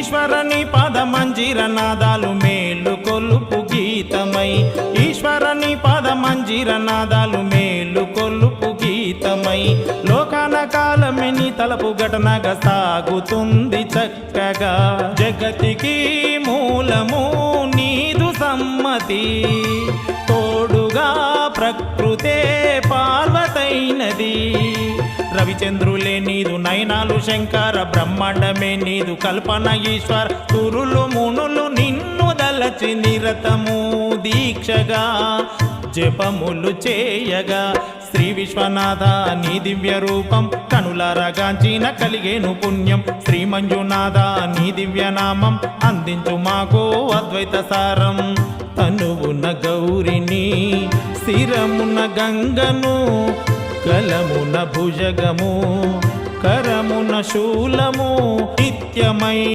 ఈశ్వరని పద మంజిర నాదాలు మేలు కొలుపు గీతమై. ఈశ్వరని పద మంజిర నాదాలు మేలు కొలుపు గీతమై. లోకాన కాలమిని తలపు ఘటనగా సాగుతుంది చక్కగా. జగతికి మూలము నీదు సమ్మతి. తోడుగా ప్రకృతే పార్వతైనది. చంద్రులే నీదు నయనాలు శంకర బ్రహ్మాండమే నీదు కల్పన ఈశ్వర్ తురులు మునులు నిన్ను దలచి నిరతము దీక్షగా జపములు చేయగా. శ్రీ విశ్వనాథ నీ దివ్య రూపం కనులారగాంచిన కలిగేను పుణ్యం. శ్రీ మంజునాథ నీ దివ్య నామం అందించు మాకు అద్వైత సారం. తనువున గౌరిని శిరమున గంగను కలమున భుజగము కరమున శూలము నిత్యమై